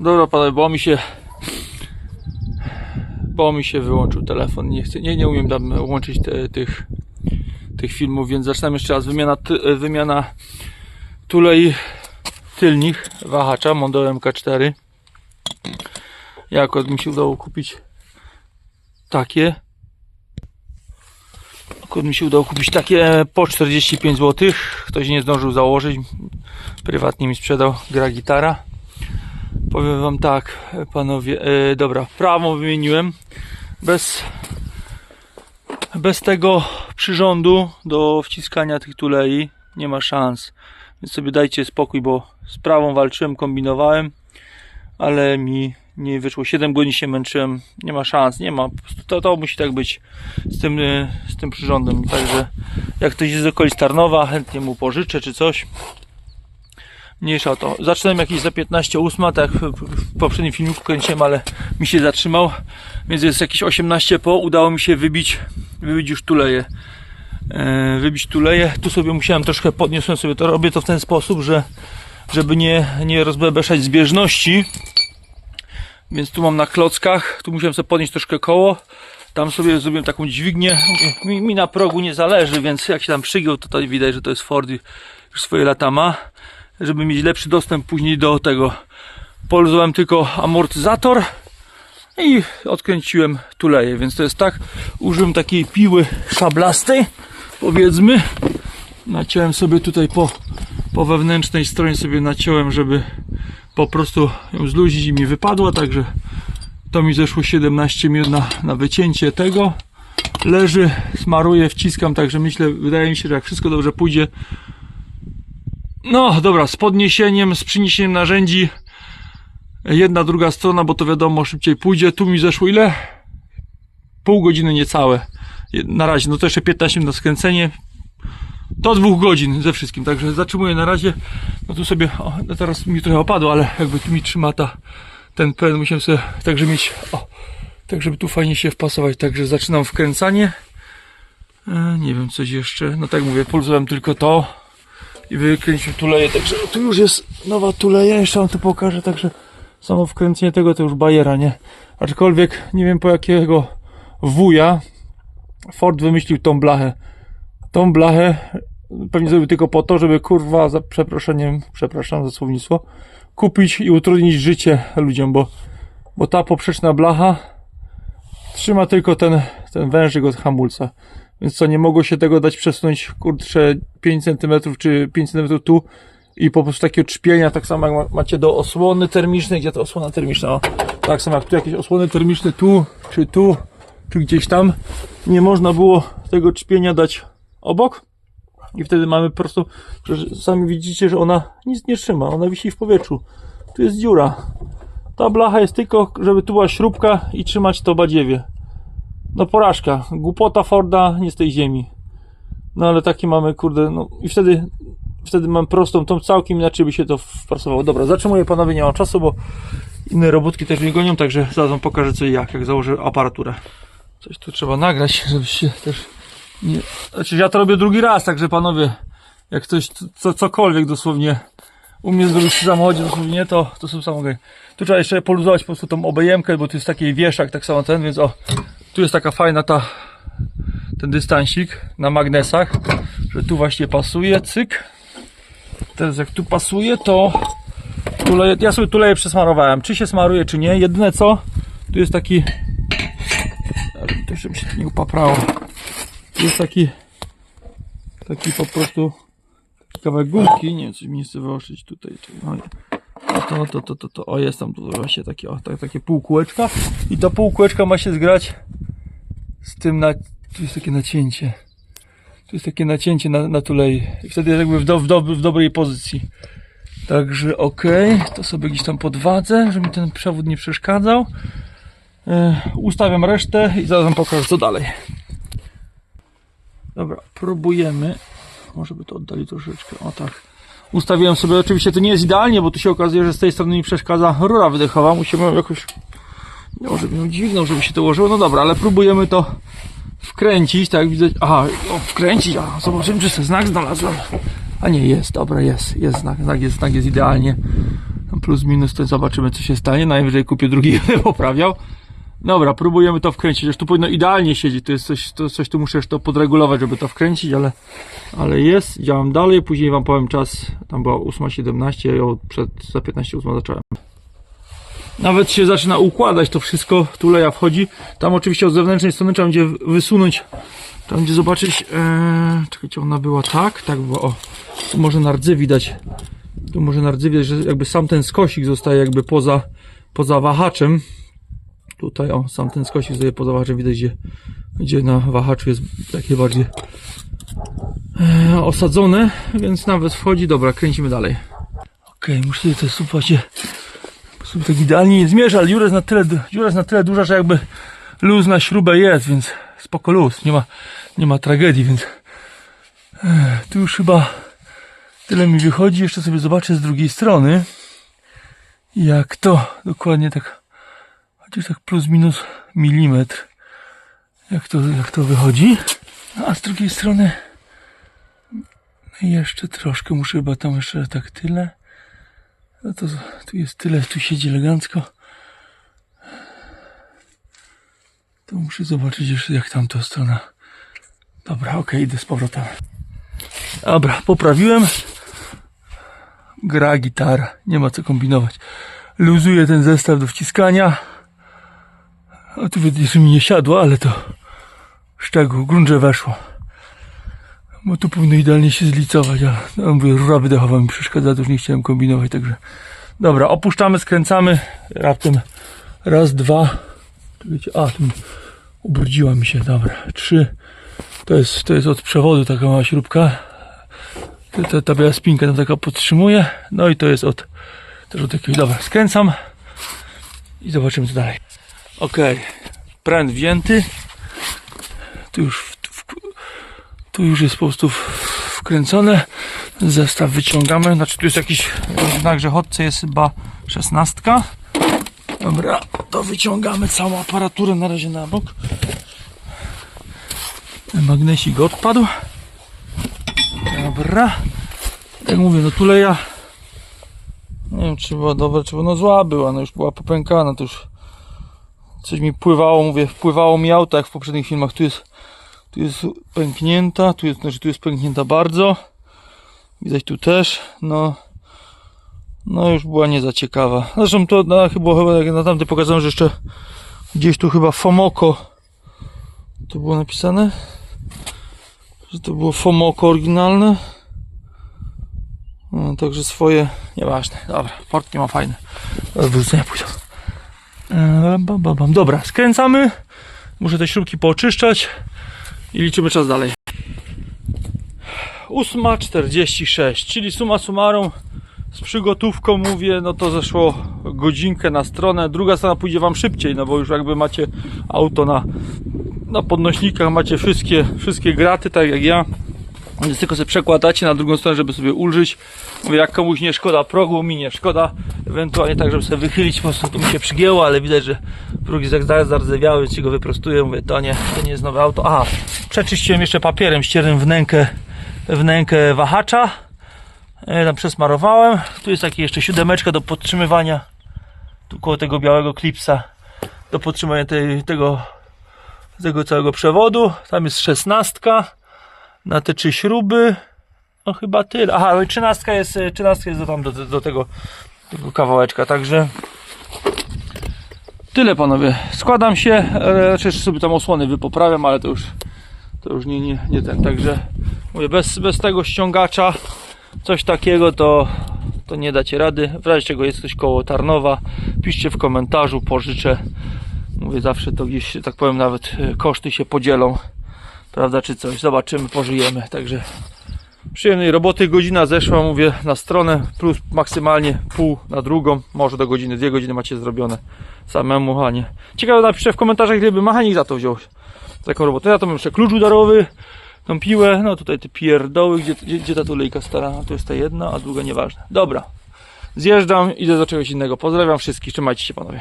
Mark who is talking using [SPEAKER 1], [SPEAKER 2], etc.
[SPEAKER 1] Dobra panowie, bo mi się bo mi się wyłączył telefon. Nie chcę, nie, nie umiem tam łączyć te, tych tych filmów, więc zaczynam jeszcze raz. Wymiana, ty, wymiana tulei tylnych wahacza Mondo MK4. Jak mi się udało kupić takie. Akurat mi się udało kupić takie po 45 zł. Ktoś nie zdążył założyć. Prywatnie mi sprzedał gra gitara. Powiem wam tak, panowie. E, dobra, prawą wymieniłem. Bez, bez tego przyrządu do wciskania tych tulei nie ma szans. Więc sobie dajcie spokój, bo z prawą walczyłem, kombinowałem, ale mi nie wyszło. 7 godzin się męczyłem. Nie ma szans, nie ma. To, to musi tak być z tym, y, z tym przyrządem. Także jak ktoś jest z okolic Tarnowa, chętnie mu pożyczę czy coś. Mniejsza o to. Zaczynałem jakieś za 15.08, tak jak w- poprzednim filmiku kręciłem, ale mi się zatrzymał. Więc jest jakieś 18 po. Udało mi się wybić, wybić już tuleje. E, wybić tuleje. Tu sobie musiałem troszkę podniosłem sobie to. Robię to w ten sposób, że żeby nie, nie rozbebeszać zbieżności. Więc tu mam na klockach. Tu musiałem sobie podnieść troszkę koło. Tam sobie zrobiłem taką dźwignię. Mi, mi na progu nie zależy, więc jak się tam przygiął, to tutaj widać, że to jest Ford już swoje lata ma. Żeby mieć lepszy dostęp później do tego. Poluzowałem tylko amortyzator i odkręciłem tuleje, więc to jest tak. Użyłem takiej piły szablastej, powiedzmy. Naciąłem sobie tutaj po, po wewnętrznej stronie sobie naciąłem, żeby po prostu ją zluzić i mi wypadła, także to mi zeszło 17 minut na, na wycięcie tego. Leży, smaruję, wciskam, także myślę, wydaje mi się, że jak wszystko dobrze pójdzie. No dobra, z podniesieniem, z przyniesieniem narzędzi jedna, druga strona, bo to wiadomo, szybciej pójdzie. Tu mi zeszło ile? Pół godziny niecałe. Na razie, no to jeszcze 15 minut na skręcenie. Do dwóch godzin ze wszystkim, także zatrzymuję na razie. No tu sobie, o, no teraz mi trochę opadło, ale jakby tu mi trzyma ta, ten pen, musiałem sobie także mieć, o, tak żeby tu fajnie się wpasować, także zaczynam wkręcanie. E, nie wiem, coś jeszcze, no tak mówię, pulsowałem tylko to i wykręcił tuleję, także tu już jest nowa tuleja, jeszcze wam tu pokażę, także samo wkręcenie tego to już bajera, nie? Aczkolwiek nie wiem po jakiego wuja Ford wymyślił tą blachę. Tą blachę pewnie zrobił tylko po to, żeby kurwa, za przeproszeniem, przepraszam za słownictwo, kupić i utrudnić życie ludziom, bo, bo ta poprzeczna blacha trzyma tylko ten, ten wężyk od hamulca. Więc co, nie mogło się tego dać przesunąć, kurczę, 5 cm czy 5 cm tu i po prostu takie trzpienia, tak samo jak ma- macie do osłony termicznej, gdzie to osłona termiczna, o, tak samo jak tu jakieś osłony termiczne tu, czy tu, czy gdzieś tam, nie można było tego trzpienia dać obok i wtedy mamy po prostu, sami widzicie, że ona nic nie trzyma, ona wisi w powietrzu. Tu jest dziura. Ta blacha jest tylko, żeby tu była śrubka i trzymać to badziewie. No porażka, głupota Forda nie z tej ziemi. No ale takie mamy, kurde, no i wtedy wtedy mam prostą, tą całkiem inaczej by się to wpasowało. Dobra, zatrzymuję panowie, nie mam czasu, bo inne robótki też mnie gonią, także zaraz wam pokażę co i jak, jak założę aparaturę. Coś tu trzeba nagrać, żebyście też nie... Znaczy ja to robię drugi raz, także panowie, jak ktoś co, cokolwiek dosłownie u mnie zrobić w samochodzie dosłownie, to, to są samochody. Tu trzeba jeszcze poluzować po prostu tą obejemkę, bo tu jest taki wieszak, tak samo ten, więc o, tu jest taka fajna ta, ten dystansik na magnesach, że tu właśnie pasuje, cyk. Teraz jak tu pasuje, to tuleje, ja sobie tuleję przesmarowałem. Czy się smaruje, czy nie. Jedyne co, tu jest taki, to żeby się nie upaprało. Tu jest taki, taki po prostu taki kawałek gumki, nie wiem, coś mi chce wyostrzyć tutaj. to, to, to, to, to, o jest tam tu właśnie takie, o, tak, takie półkółeczka i to półkółeczka ma się zgrać z tym na, tu jest takie nacięcie. Tu jest takie nacięcie na, na tulei. I wtedy jest jakby w, do, w, do, w dobrej pozycji. Także okej, to sobie gdzieś tam podwadzę, żeby mi ten przewód nie przeszkadzał. E, ustawiam resztę i zaraz wam pokażę co dalej. Dobra, próbujemy. Może by to oddali troszeczkę. O tak. Ustawiłem sobie, oczywiście to nie jest idealnie, bo tu się okazuje, że z tej strony mi przeszkadza rura wydechowa. Musimy jakoś. Nie może bym ją dźwignął, żeby się to ułożyło. No dobra, ale próbujemy to wkręcić, tak widzę. Aha, o, wkręcić, a zobaczymy, czy sobie znak znalazłem. A nie, jest, dobra, jest, jest znak, znak jest, znak jest idealnie. plus minus to zobaczymy co się stanie. Najwyżej kupię drugi poprawiał. Dobra, próbujemy to wkręcić. Już tu powinno idealnie siedzieć. To jest coś, to coś tu muszę jeszcze podregulować, żeby to wkręcić, ale, ale jest. Działam dalej. Później wam powiem czas. Tam była 8.17, ja przed za 15.8 zacząłem. Nawet się zaczyna układać to wszystko. Tu leja wchodzi. Tam oczywiście od zewnętrznej strony trzeba będzie wysunąć. Tam gdzie zobaczyć. Ee, czekajcie, ona była tak, tak. O, tu może na rdzy widać. Tu może na rdzy widać, że jakby sam ten skosik zostaje jakby poza, poza wahaczem. Tutaj o, sam ten skosik zostaje poza wahaczem. Widać, gdzie, gdzie na wahaczu jest takie bardziej e, osadzone, więc nawet wchodzi. Dobra, kręcimy dalej. Okej, muszę sobie to słuchajcie. Sobie tak idealnie nie zmierza, ale dziura jest na tyle, dziura jest na tyle duża, że jakby luz na śrubę jest, więc spoko luz. Nie ma, nie ma tragedii, więc e, tu już chyba tyle mi wychodzi. Jeszcze sobie zobaczę z drugiej strony, jak to dokładnie tak, chociaż tak plus minus milimetr, jak to, jak to wychodzi. A z drugiej strony jeszcze troszkę, muszę chyba tam jeszcze tak tyle. No to tu jest tyle, tu siedzi elegancko. To muszę zobaczyć jeszcze jak tamta strona. Dobra, okej, idę z powrotem. Dobra, poprawiłem. Gra gitara, nie ma co kombinować. Luzuję ten zestaw do wciskania. A tu że mi nie siadło, ale to szczegół, grunt, że weszło. Bo tu powinno idealnie się zlicować, ale no, mówię, rura wydechowa mi przeszkadza, to już nie chciałem kombinować, także dobra, opuszczamy, skręcamy, raptem raz, dwa, czekajcie, a, tu ubrudziła mi się, dobra, trzy, to jest, to jest od przewodu taka mała śrubka, ta, ta, ta biała spinka tam taka podtrzymuje, no i to jest od, też od jakiegoś, dobra, skręcam i zobaczymy co dalej. Okej, pręt wzięty, tu już tu już jest po prostu wkręcone. Zestaw wyciągamy. Znaczy tu jest jakiś znak, że chodce jest chyba szesnastka. Dobra, to wyciągamy całą aparaturę na razie na bok. Magnesik odpadł. Dobra. Jak mówię, no tuleja. Nie wiem, czy była dobra, czy była no zła była. No już była popękana, to już coś mi pływało, mówię, wpływało mi auto jak w poprzednich filmach. Tu jest tu jest pęknięta, tu jest, znaczy tu jest pęknięta bardzo. Widać tu też, no. No już była nie za ciekawa. Zresztą to na, chyba, chyba jak na tamty pokazałem, że jeszcze gdzieś tu chyba Fomoko to było napisane. Że to było Fomoko oryginalne. No, także swoje, nieważne. Dobra, portki ma fajne. Do wyrzucenia pójdą. Dobra, skręcamy. Muszę te śrubki pooczyszczać i liczymy czas dalej. 8.46, czyli suma summarum z przygotówką mówię, no to zeszło godzinkę na stronę. Druga strona pójdzie Wam szybciej, no bo już jakby macie auto na, na podnośnikach, macie wszystkie, wszystkie graty, tak jak ja. Więc tylko sobie przekładacie na drugą stronę, żeby sobie ulżyć. Mówię, jak komuś nie szkoda progu, mi nie szkoda. Ewentualnie tak, żeby sobie wychylić, po prostu to mi się przygięło, ale widać, że próg jest zardzewiały, więc ci go wyprostuję. Mówię, to nie, to nie jest nowe auto. Aha, przeczyściłem jeszcze papierem ściernym wnękę, wnękę wahacza. E, tam przesmarowałem. Tu jest takie jeszcze siódemeczka do podtrzymywania. Tu koło tego białego klipsa. Do podtrzymania tej, tego, tego całego przewodu. Tam jest szesnastka na te trzy śruby. No chyba tyle. Aha, no i trzynastka jest, e, trzynastka jest do, tam, do, do tego, tego kawałeczka, także tyle panowie. Składam się, e, znaczy sobie tam osłony wypoprawiam, ale to już to już nie, nie, nie ten, także mówię, bez, bez tego ściągacza coś takiego to to nie dacie rady. W razie czego jest ktoś koło Tarnowa, piszcie w komentarzu, pożyczę. Mówię, zawsze to gdzieś, tak powiem, nawet e, koszty się podzielą prawda, czy coś. Zobaczymy, pożyjemy. Także przyjemnej roboty. Godzina zeszła, mówię, na stronę, plus maksymalnie pół na drugą, może do godziny, dwie godziny macie zrobione samemu, a nie. Ciekawe, napiszcie w komentarzach, gdyby mechanik za to wziął za taką robotę. Ja to mam jeszcze klucz udarowy, tą piłę, no tutaj te pierdoły, gdzie, gdzie, gdzie ta tulejka stara, to jest ta jedna, a druga nieważne. Dobra, zjeżdżam, idę do czegoś innego. Pozdrawiam wszystkich, trzymajcie się panowie.